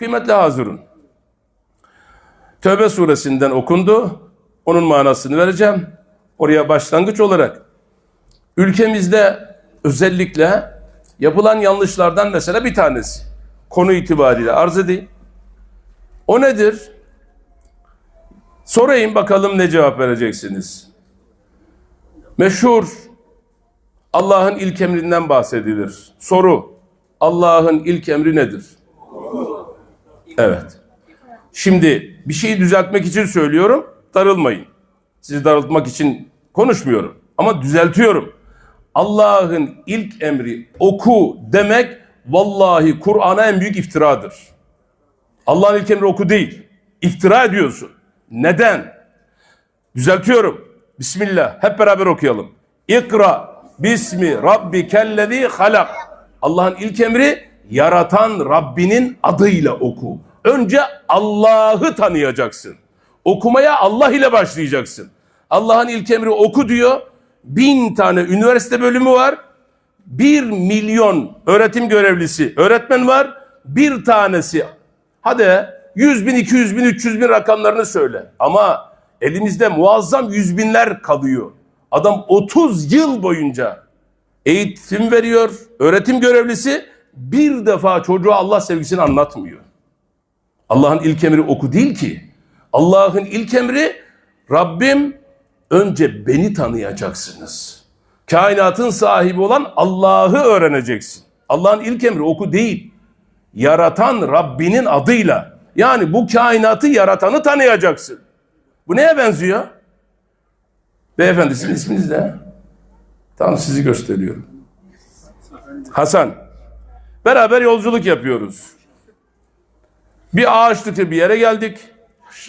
Kıymetli hazırın. Tövbe suresinden okundu. Onun manasını vereceğim. Oraya başlangıç olarak ülkemizde özellikle yapılan yanlışlardan mesela bir tanesi. Konu itibariyle arz edeyim. O nedir? Sorayım bakalım ne cevap vereceksiniz. Meşhur Allah'ın ilk emrinden bahsedilir. Soru Allah'ın ilk emri nedir? Evet. Şimdi bir şeyi düzeltmek için söylüyorum. Darılmayın. Sizi darıltmak için konuşmuyorum. Ama düzeltiyorum. Allah'ın ilk emri oku demek vallahi Kur'an'a en büyük iftiradır. Allah'ın ilk emri oku değil. İftira ediyorsun. Neden? Düzeltiyorum. Bismillah. Hep beraber okuyalım. İkra bismi rabbikellezi halak. Allah'ın ilk emri yaratan Rabbinin adıyla oku. Önce Allah'ı tanıyacaksın. Okumaya Allah ile başlayacaksın. Allah'ın ilk emri oku diyor. Bin tane üniversite bölümü var. Bir milyon öğretim görevlisi, öğretmen var. Bir tanesi hadi 100 bin, 200 bin, 300 bin rakamlarını söyle. Ama elimizde muazzam yüz binler kalıyor. Adam 30 yıl boyunca eğitim veriyor, öğretim görevlisi bir defa çocuğa Allah sevgisini anlatmıyor. Allah'ın ilk emri oku değil ki. Allah'ın ilk emri Rabbim önce beni tanıyacaksınız. Kainatın sahibi olan Allah'ı öğreneceksin. Allah'ın ilk emri oku değil. Yaratan Rabbinin adıyla. Yani bu kainatı yaratanı tanıyacaksın. Bu neye benziyor? Beyefendi sizin isminiz ne? Tamam sizi gösteriyorum. Hasan. Beraber yolculuk yapıyoruz. Bir ağaçlıklı bir yere geldik.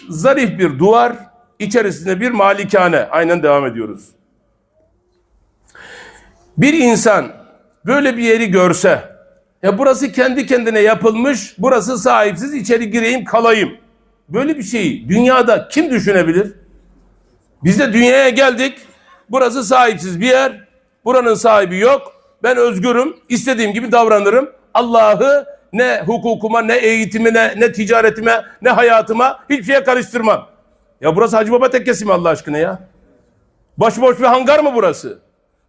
Zarif bir duvar, içerisinde bir malikane. Aynen devam ediyoruz. Bir insan böyle bir yeri görse, ya burası kendi kendine yapılmış, burası sahipsiz, içeri gireyim kalayım. Böyle bir şeyi dünyada kim düşünebilir? Biz de dünyaya geldik, burası sahipsiz bir yer, buranın sahibi yok, ben özgürüm, istediğim gibi davranırım. Allah'ı ne hukukuma, ne eğitimine, ne ticaretime, ne hayatıma hiçbir şeye karıştırmam. Ya burası Hacı Baba Tekkesi mi Allah aşkına ya? Başıboş bir hangar mı burası?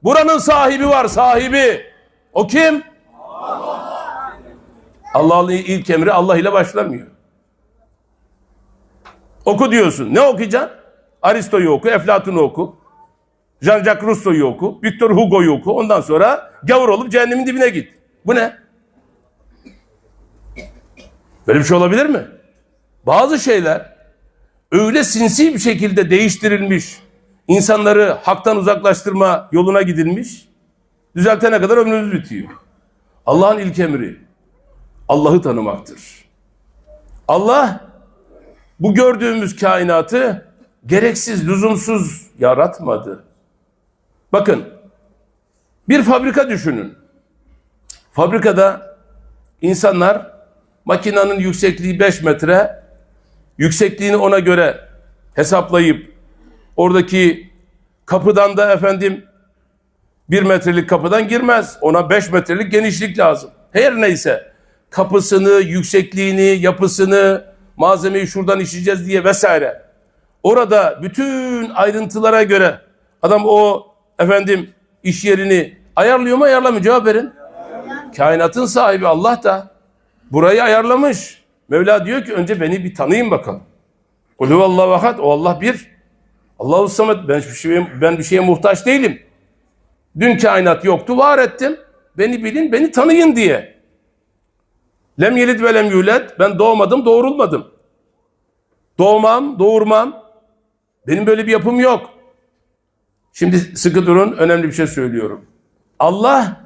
Buranın sahibi var, sahibi. O kim? Allah'ın ilk emri Allah ile başlamıyor. Oku diyorsun. Ne okuyacaksın? Aristo'yu oku, Eflatun'u oku. Jean-Jacques Rousseau'yu oku, Victor Hugo'yu oku. Ondan sonra gavur olup cehennemin dibine git. Bu ne? Böyle bir şey olabilir mi? Bazı şeyler öyle sinsi bir şekilde değiştirilmiş, insanları haktan uzaklaştırma yoluna gidilmiş, düzeltene kadar ömrümüz bitiyor. Allah'ın ilk emri Allah'ı tanımaktır. Allah bu gördüğümüz kainatı gereksiz, lüzumsuz yaratmadı. Bakın bir fabrika düşünün. Fabrikada insanlar makinenin yüksekliği 5 metre, yüksekliğini ona göre hesaplayıp oradaki kapıdan da efendim bir metrelik kapıdan girmez. Ona 5 metrelik genişlik lazım. Her neyse kapısını, yüksekliğini, yapısını, malzemeyi şuradan işleyeceğiz diye vesaire. Orada bütün ayrıntılara göre adam o efendim iş yerini ayarlıyor mu ayarlamıyor cevap verin. Kainatın sahibi Allah da burayı ayarlamış. Mevla diyor ki önce beni bir tanıyın bakalım. Kulu Allah vakat o Allah bir. Allahu samet ben bir şeye, ben bir şeye muhtaç değilim. Dün kainat yoktu var ettim. Beni bilin beni tanıyın diye. Lem yelid ve lem yulet. Ben doğmadım doğurulmadım. Doğmam doğurmam. Benim böyle bir yapım yok. Şimdi sıkı durun önemli bir şey söylüyorum. Allah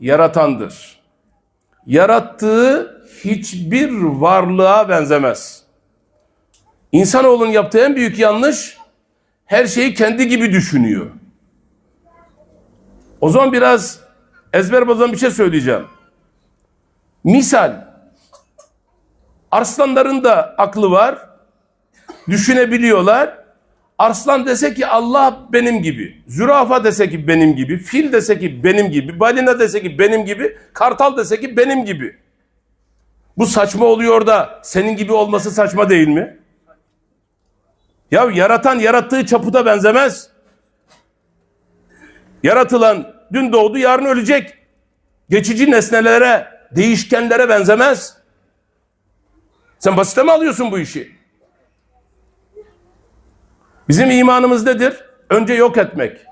yaratandır. Yarattığı hiçbir varlığa benzemez. İnsanoğlunun yaptığı en büyük yanlış her şeyi kendi gibi düşünüyor. O zaman biraz ezber bozan bir şey söyleyeceğim. Misal arslanların da aklı var. Düşünebiliyorlar. Arslan dese ki Allah benim gibi, zürafa dese ki benim gibi, fil dese ki benim gibi, balina dese ki benim gibi, kartal dese ki benim gibi. Bu saçma oluyor da senin gibi olması saçma değil mi? Ya yaratan yarattığı çaputa benzemez. Yaratılan dün doğdu yarın ölecek. Geçici nesnelere, değişkenlere benzemez. Sen basite mi alıyorsun bu işi? Bizim imanımız nedir? Önce yok etmek.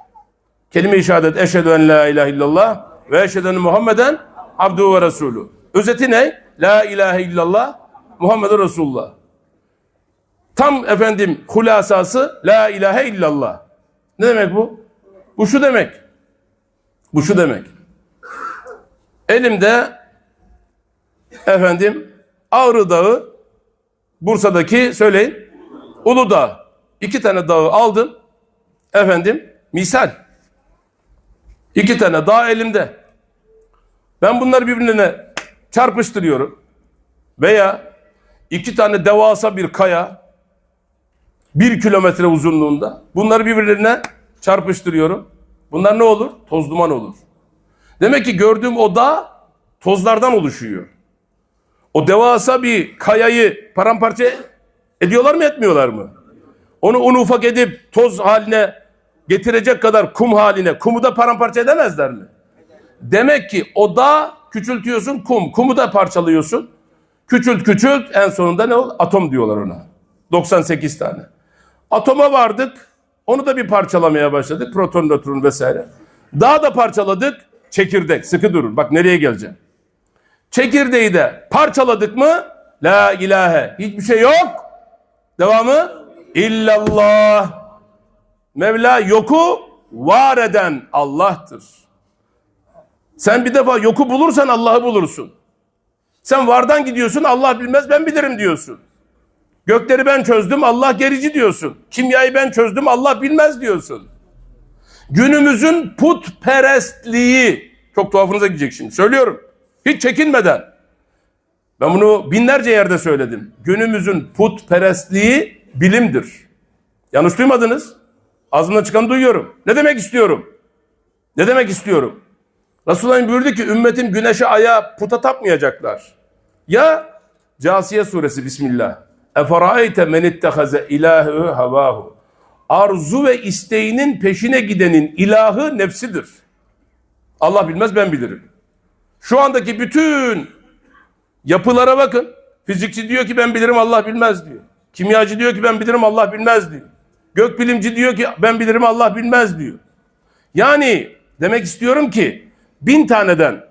Kelime-i şehadet eşhedü en la ilahe illallah ve eşhedü Muhammeden abduhu ve resulü. Özeti ne? La ilahe illallah Muhammeden Resulullah. Tam efendim hulasası la ilahe illallah. Ne demek bu? Bu şu demek. Bu şu demek. Elimde efendim Ağrı Dağı Bursa'daki söyleyin Uludağ. İki tane dağı aldım. Efendim misal. İki tane dağ elimde. Ben bunları birbirine çarpıştırıyorum. Veya iki tane devasa bir kaya bir kilometre uzunluğunda. Bunları birbirlerine çarpıştırıyorum. Bunlar ne olur? Toz duman olur. Demek ki gördüğüm o dağ tozlardan oluşuyor. O devasa bir kayayı paramparça ediyorlar mı etmiyorlar mı? Onu un ufak edip toz haline getirecek kadar kum haline kumu da paramparça edemezler mi? Demek ki o dağ küçültüyorsun kum. Kumu da parçalıyorsun. Küçült küçült en sonunda ne ol? Atom diyorlar ona. 98 tane. Atoma vardık. Onu da bir parçalamaya başladık. Proton, nötron vesaire. Daha da parçaladık. Çekirdek. Sıkı durun. Bak nereye geleceğim. Çekirdeği de parçaladık mı? La ilahe. Hiçbir şey yok. Devamı? İllallah. Mevla yoku var eden Allah'tır. Sen bir defa yoku bulursan Allah'ı bulursun. Sen vardan gidiyorsun Allah bilmez ben bilirim diyorsun. Gökleri ben çözdüm Allah gerici diyorsun. Kimyayı ben çözdüm Allah bilmez diyorsun. Günümüzün putperestliği çok tuhafınıza gidecek şimdi söylüyorum. Hiç çekinmeden. Ben bunu binlerce yerde söyledim. Günümüzün putperestliği bilimdir. Yanlış duymadınız. Ağzımdan çıkanı duyuyorum. Ne demek istiyorum? Ne demek istiyorum? Resulullah buyurdu ki ümmetim güneşe aya puta tapmayacaklar. Ya Casiye suresi Bismillah. Eferaeyte men ittehaze ilahı havahu. Arzu ve isteğinin peşine gidenin ilahı nefsidir. Allah bilmez ben bilirim. Şu andaki bütün yapılara bakın. Fizikçi diyor ki ben bilirim Allah bilmez diyor. Kimyacı diyor ki ben bilirim Allah bilmez diyor. Gökbilimci diyor ki ben bilirim Allah bilmez diyor. Yani demek istiyorum ki bin taneden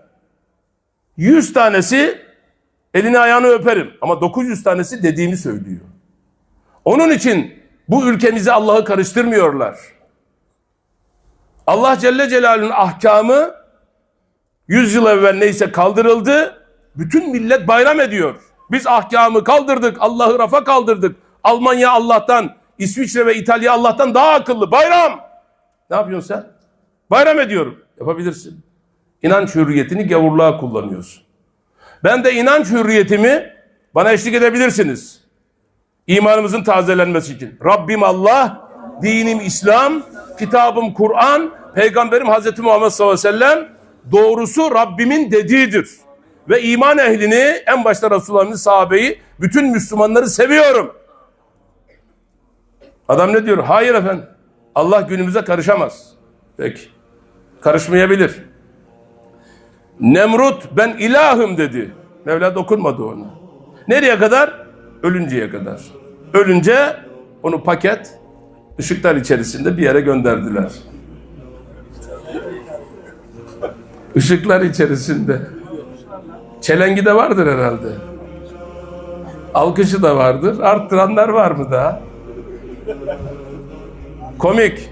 yüz tanesi elini ayağını öperim ama 900 tanesi dediğimi söylüyor. Onun için bu ülkemizi Allah'ı karıştırmıyorlar. Allah Celle Celaluhu'nun ahkamı 100 yıl evvel neyse kaldırıldı. Bütün millet bayram ediyor. Biz ahkamı kaldırdık. Allah'ı rafa kaldırdık. Almanya Allah'tan, İsviçre ve İtalya Allah'tan daha akıllı. Bayram! Ne yapıyorsun sen? Bayram ediyorum. Yapabilirsin. İnanç hürriyetini gavurluğa kullanıyorsun. Ben de inanç hürriyetimi bana eşlik edebilirsiniz. İmanımızın tazelenmesi için. Rabbim Allah, dinim İslam, kitabım Kur'an, peygamberim Hazreti Muhammed sallallahu aleyhi ve sellem doğrusu Rabbimin dediğidir. Ve iman ehlini en başta Resulullah'ın sahabeyi bütün Müslümanları seviyorum. Adam ne diyor? Hayır efendim. Allah günümüze karışamaz. Peki. Karışmayabilir. Nemrut ben ilahım dedi. Mevla dokunmadı ona. Nereye kadar? Ölünceye kadar. Ölünce onu paket ışıklar içerisinde bir yere gönderdiler. Işıklar içerisinde. Çelengi de vardır herhalde. Alkışı da vardır. Arttıranlar var mı daha? Komik.